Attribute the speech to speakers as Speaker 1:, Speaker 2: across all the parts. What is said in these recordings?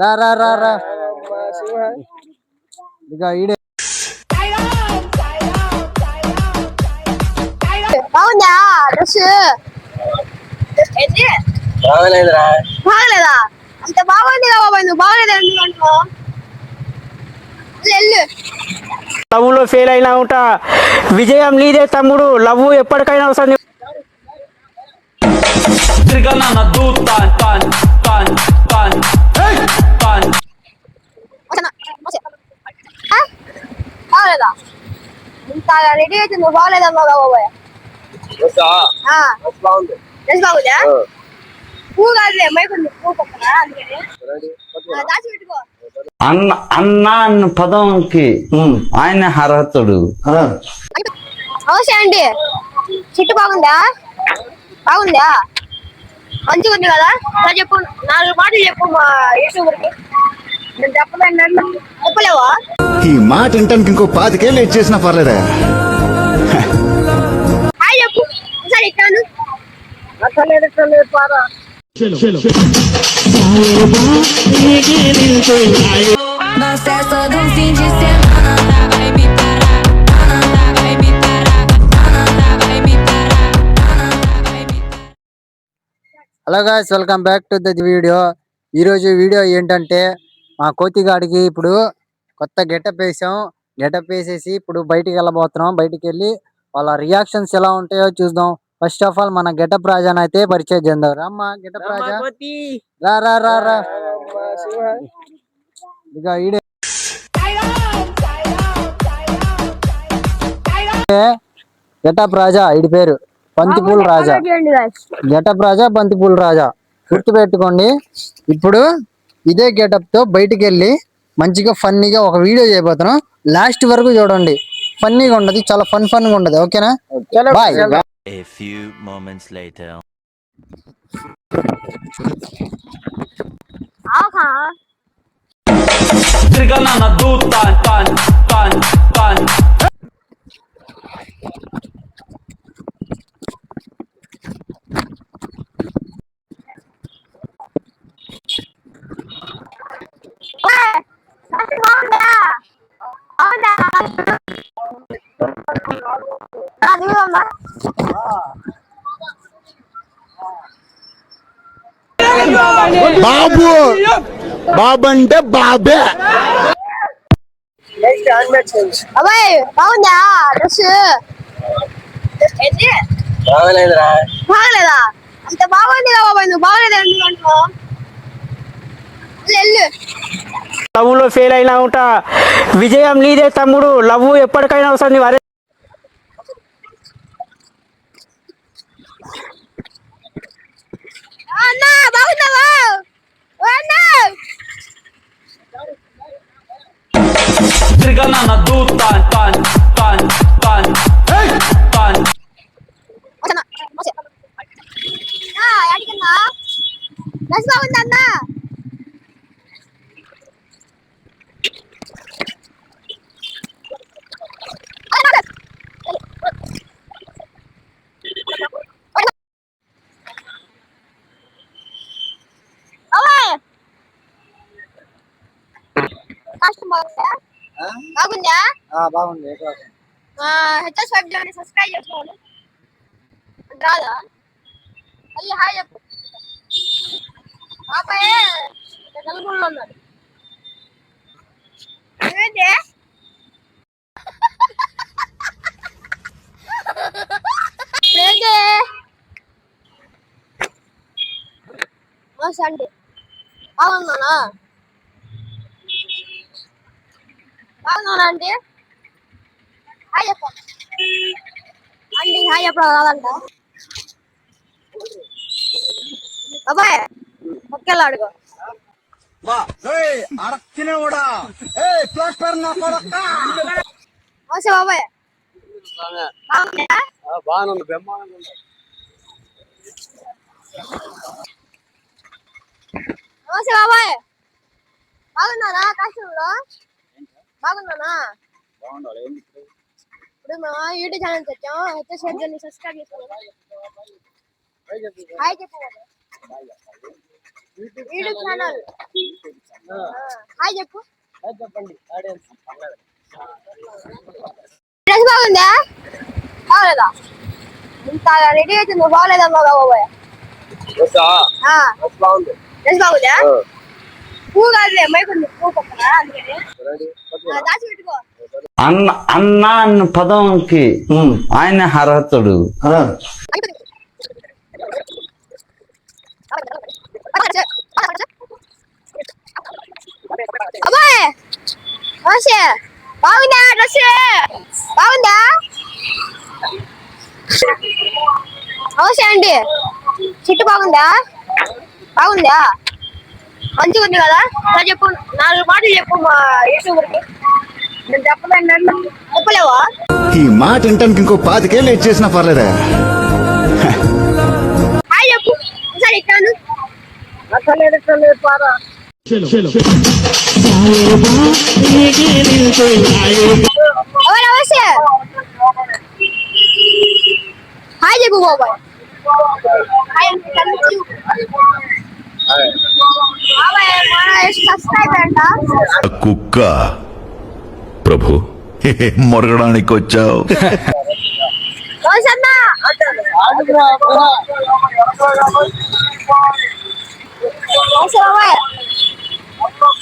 Speaker 1: రా రా రా రా. ఇక ఈడే.
Speaker 2: బాగుందా డ్రెస్? ఏంటి
Speaker 3: బాగలేదురా.
Speaker 2: బాగలేదా? అంత బాగుంది బాబాయ్ నువ్వు బాగలేదు ఎందుకు అంటున్నావు వెళ్ళు
Speaker 4: లవ్లో ఫెయిల్ అయినా ఉంటా విజయం నీదే తమ్ముడు. లవ్ ఎప్పటికైనా వస్తుంది.
Speaker 2: వచ్చానా? వచ్చా. ఆ? బాగలేదా ఇంత రెడీ అయితే నువ్వు బాగలేదమ్మా బాబాయ్
Speaker 3: వస్తా
Speaker 2: ఆ,
Speaker 3: బస్ బాగుంది
Speaker 2: డ్రెస్ బాగుందా పువ్వు కాదులే మైక్ ఉంది. పువ్వు పక్కన అందుకని ఆ, దాచి పెట్టుకో.
Speaker 5: అన్న అన్న అన్న పదంకి ఆయన అర్హతుడు.
Speaker 2: నమస్తే అండి. చెట్టు బాగుందా? బాగుందా? మంచిగా ఉంది కదా? ఇలా చెప్పు నాలుగు మాటలు చెప్పు మా యూట్యూబర్కి. నేను చెప్పలేను చెప్పలేవా?
Speaker 6: ఈ మాట వినటానికి ఇంకో పాతికేళ్ళు ఏడ్ చేసినా పర్లేదా.
Speaker 2: హాయ్ చెప్పు. ఒకసారి ఇట్లాను
Speaker 7: essa de um fim de semana
Speaker 1: hello guys welcome back to the video ఈరోజు వీడియో ఏంటంటే మా కోతిగాడికి ఇప్పుడు కొత్త గెటప్ వేసాం. గెటప్ వేసేసి ఇప్పుడు బయటికి వెళ్ళబోతున్నాం. బయటికి వెళ్ళి వాళ్ళ రియాక్షన్స్ ఎలా ఉంటాయో చూద్దాం. ఫస్ట్ ఆఫ్ ఆల్ మన గెటప్ రాజాని అయితే పరిచయం చేద్దాం. రామ్మా గెటప్ రాజా. రా రా రా రా. ఇక ఈడే. గెటప్ రాజా ఇడి పేరు. పంతిపూల్ రాజా. గెటప్ రాజా బంతిపూల రాజా. గుర్తు పెట్టుకోండి ఇప్పుడు ఇదే గెటప్తో బయటికి వెళ్ళి మంచిగా ఫన్నీగా ఒక వీడియో చేయబోతున్నాం. లాస్ట్ వరకు చూడండి. ఫన్నీగా ఉండదు చాలా ఫన్ ఫన్గా ఉండదు. ఓకేనా? Bye.
Speaker 8: A few moments later.
Speaker 2: ఆహా. బాగుందా
Speaker 6: బాబు. బాబు అంటే బాబే.
Speaker 2: అబ్బాయి బాగుందా? డ్రెస్ ఏంటి
Speaker 3: బాగలేదురా.
Speaker 2: బాగలేదా? అంత బాగుంది కదా బాబాయ్ నువ్వు బాగలేదు
Speaker 4: లవ్లో ఫెయిల్ అయినా ఉంటా. విజయం నీదే తమ్ముడు. లవ్ ఎప్పటికైనా వస్తుంది అరే
Speaker 2: అన్న బాగున్నావా ఓ అన్న వచ్చానా? వచ్చా. ఆ, ఎక్కడికన్నా? డ్రెస్ బాగుందా అన్న అవ్వయ్. కష్టం బాగుందా బాగుందా?
Speaker 1: బాగుంది.
Speaker 2: హెచ్ఎస్ ఫైవ్ జీ సబ్స్క్రైబ్ చేసుకోవాలి. రాదా? మళ్ళీ హాయ్ చెప్పు. పాపయే నలుగురులో ఉన్నాడు ఏంటి? ఏంటి? సండే. బాగున్నానా బాగున్నానా అంటే హాయ్ అండి హాయ్ చెప్పడం రాదంట బాబాయ్ ఒకేలా అడుగు నమస్తే బాబాయ్. బాగుందా
Speaker 3: బాగుంది బ్రహ్మాండంగా ఉంది
Speaker 2: నమస్తే బాబాయ్. బాగున్నారా కాశ్మీర్లో బాగున్నానా ఇప్పుడు? మేము యూట్యూబ్ ఛానల్ తెచ్చాం హెచ్ఎస్ వెబ్జన్ సబ్స్క్రైబ్ చేసుకోండి. హాయ్ చెప్పు. YouTube channel. హాయ్ చెప్పు.
Speaker 1: చెప్పండి. ఆడియన్స్
Speaker 2: డ్రెస్ బాగుందా? బాగలేదా? ఇంత రెడీ అయితే నువ్వు బాగలేదమ్మా బాబోయ్?
Speaker 3: డ్రెస్ బాగుంది.
Speaker 2: డ్రెస్ బాగుందా? కాదులే పక్కన అందుకని. దాచి పెట్టుకో.
Speaker 5: అన్న అన్న అన్న పదంకి ఆయన అర్హతుడు.
Speaker 2: అబ్బాయి బాగుందా డ్రెస్ బాగుందా? నమస్తే అండి. చెట్టు బాగుందా? బాగుందా? మంచిగా ఉంది కదా? ఇలా చెప్పు నాలుగు మాటలు చెప్పు మా యూట్యూబర్కి. నేను చెప్పలేను చెప్పలేవా?
Speaker 6: ఈ మాట వినటానికి ఇంకో పాతికేళ్ళు లేట్ చేసినా పర్లేదా.
Speaker 2: హాయ్ చెప్పు ఒకసారి ఇట్లాను ఎవరు నమస్తే హాయ్ చెప్పు బాబాయ్.
Speaker 9: కుక్క ప్రభు మొరగడానికి వచ్చావు
Speaker 2: నమస్తే అన్న నమస్తే బాబాయ్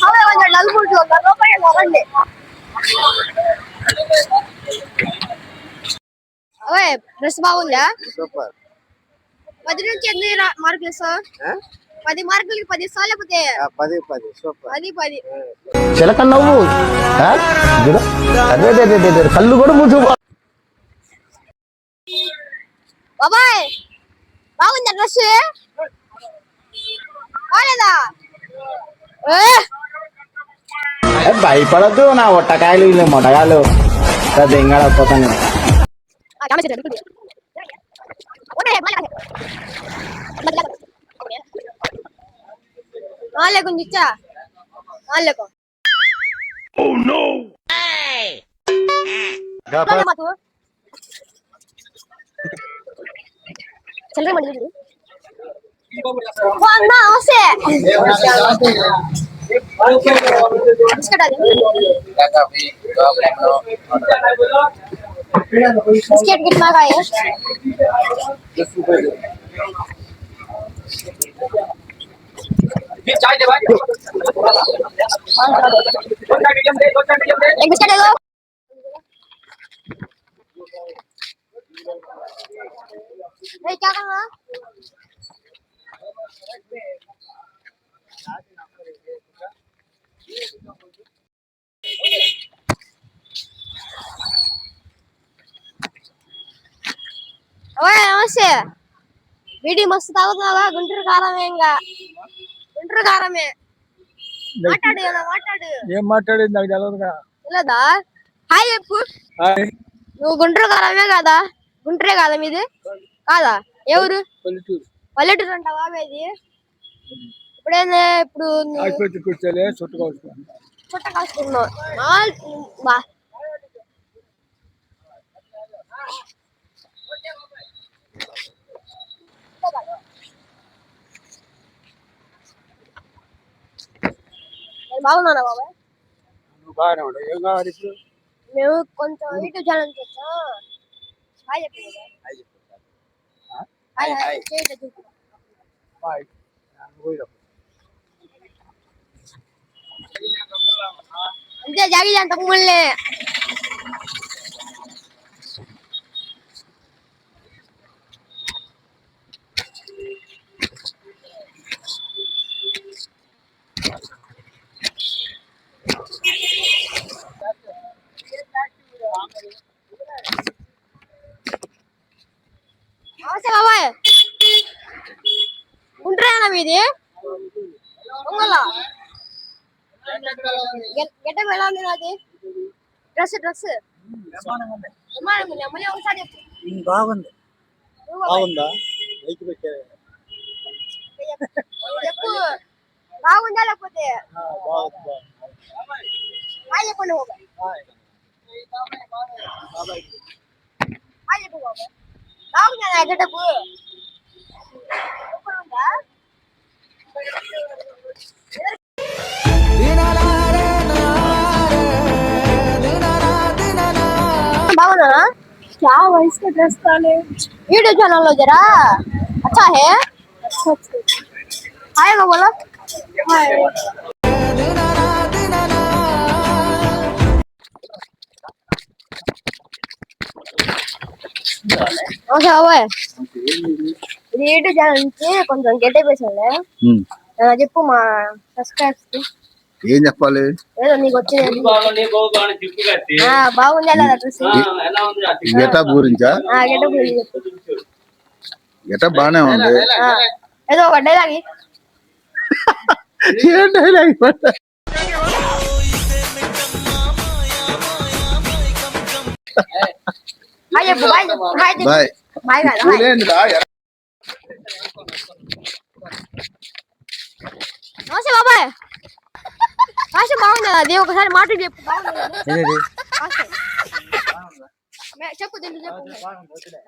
Speaker 2: బాబాయ్ కొంచెం నలుగురు ఒక రూపాయలు ఇవ్వండి ఓయ్ డ్రెస్ బాగుందా
Speaker 3: సూపర్
Speaker 2: పది నుంచి ఎన్ని రా- మార్కులు ఇస్తావు
Speaker 3: ఆ?
Speaker 2: పది మార్కులకి పది లేకపోతే
Speaker 3: పది పది సూపర్.
Speaker 2: పది పది.
Speaker 4: చిలక నవ్వు. కళ్ళు కూడా మూసుకు
Speaker 2: బాబాయ్ బాగుందా డ్రెస్? బాగాలేదా? ఏ,
Speaker 4: భయపడద్దు నా ఒట్టకాయలు వీళ్ళు మొట్టకాయలు దెంగడపోతాను
Speaker 2: ఆ, కెమెరా वालेकुम जीजा वालेकुम ओ नो चल रहे मंडी वांगा उसे इसका डाल काका भी तो ब्लैक लो इसके कितना का है 10 रुपए क्या करना ఓయ్ నమస్తే వీడి మస్తు తాగుతున్నావా గుంటూరు కారమే ఇంకా గుంటూరు కారమే మాట్లాడు ఏదో మాట్లాడు.
Speaker 1: ఏం మాట్లాడేది నాకు తెలియదుగా
Speaker 2: తెలియదా హాయ్ చెప్పు. నువ్వు గుంటూరు కారమే కదా? గుంటూరే కాదా మీది? కాదా? ఎవరు
Speaker 1: పల్లెటూరు.
Speaker 2: పల్లెటూరు అంటావా మీది ఇప్పుడేంది ఇప్పుడు
Speaker 1: చుట్టు
Speaker 2: నాల్- బా. బాగున్నానా బాబాయ్?
Speaker 1: నువ్వు బాగానే ఉండవు ఏం కావాలి ఇప్పుడు?
Speaker 2: మేము కొంచెం YouTube channel hi. Hi hi చేయండి
Speaker 1: పోయిరా
Speaker 2: అంతే జాగి అంత మళ్ళీ నమస్తే బాబాయ్ గుంటూరేనా మీది ఒంగోలా గెట్ట ఎలా ఉంది నాది డ్రెస్ డ్రెస్ మళ్ళీ ఒకసారి చెప్పు
Speaker 1: బాగుంది
Speaker 2: నువ్వు బాబాయ్.
Speaker 1: బాగుందా లైక్ పెట్టే
Speaker 2: చెప్పు బాగుందా లేకపోతే
Speaker 1: బాగుంది బాగుంది
Speaker 2: హాయ్ చెప్పండి బాబాయ్ హాయ్ చెప్పు బాబాయ్ బాగుందా నా గెటప్ సూపర్ ఉందా बाबा क्या वॉइस का ड्रेस डाले वीडियो चैनल हो जरा अच्छा है हाय मैं बोला हाय Okay, wait. ఇది యూట్యూబ్ ఛానల్ నుంచి కొంచెం గెట్ అయిపోయింది చెప్పు మా సబ్స్క్రైబ్స్
Speaker 6: ఏం చెప్పాలి?
Speaker 2: ఏదో నీకు వచ్చింది. ఆ, బాగుంది లేదా డ్రెస్
Speaker 6: గెటప్ గురించా?
Speaker 2: గెటప్
Speaker 6: గెటప్ బానే ఉంది.
Speaker 2: ఏదో ఒక డైలాగ్
Speaker 6: ఏం
Speaker 2: చెప్పు బాయ్.
Speaker 6: Bye
Speaker 2: bye? నమస్తే బాబాయ్ భాష బాగుంది? అది ఒకసారి మాట చెప్పు. బాగుంది? చెప్పు చెప్పు. ఆ, సరే.